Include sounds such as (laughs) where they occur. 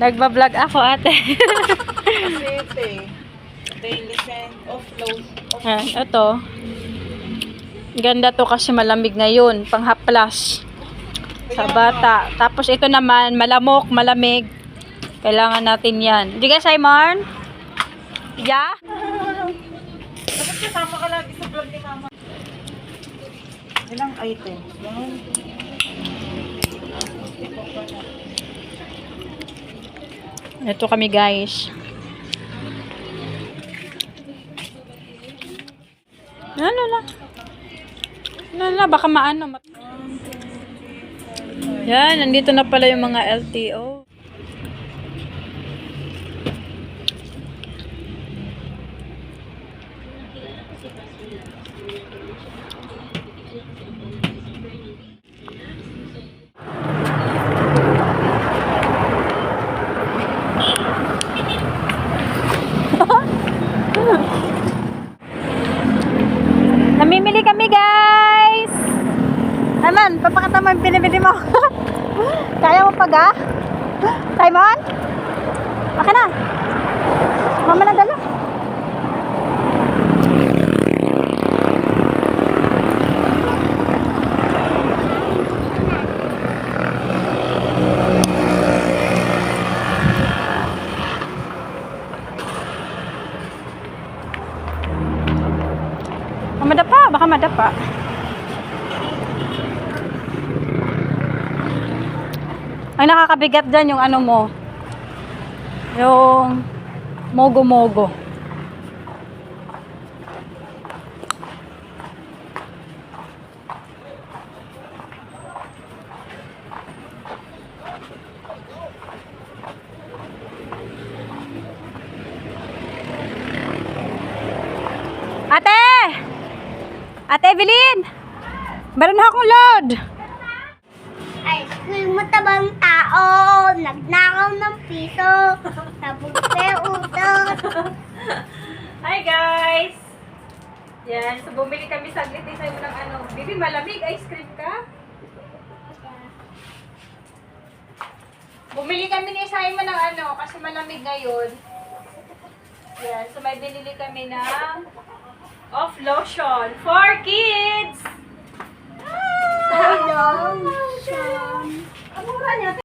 Nagbablog ako ate. Daily send, offload. Off Ayan, ito. Ganda to kasi malamig ngayon. Pang haplas. Sa bata. Tapos ito naman, malamok, malamig. Kailangan natin yan. Hindi ka, Simon? Yeah? Dapat kasama ka lagi sa vlog ni mama. Ilang items? Yan. Ito kami guys. Ano na? Ano na? Baka maano. Yan, nandito na pala yung mga LTO. Namimili kami guys! Naman, pinibili mo. (laughs) Kaya mo pag ah? Simon? Baka na. Mama na dala. Madapa, baka madapa. Ang nakakabigat dyan yung ano mo. Yung mogo-mogo. Ate! Ate Evelyn! Meron akong load! Ay, cream mo tabang tao, nagnakaw ng piso, nabugte utot. (laughs) Hi guys! Yan, so bumili kami saglit din sa'yo ng ano. Bibi, malamig ice cream ka? Bumili kami ni Simon ng ano, kasi malamig ngayon. Yan, so may binili kami ng off lotion for kids!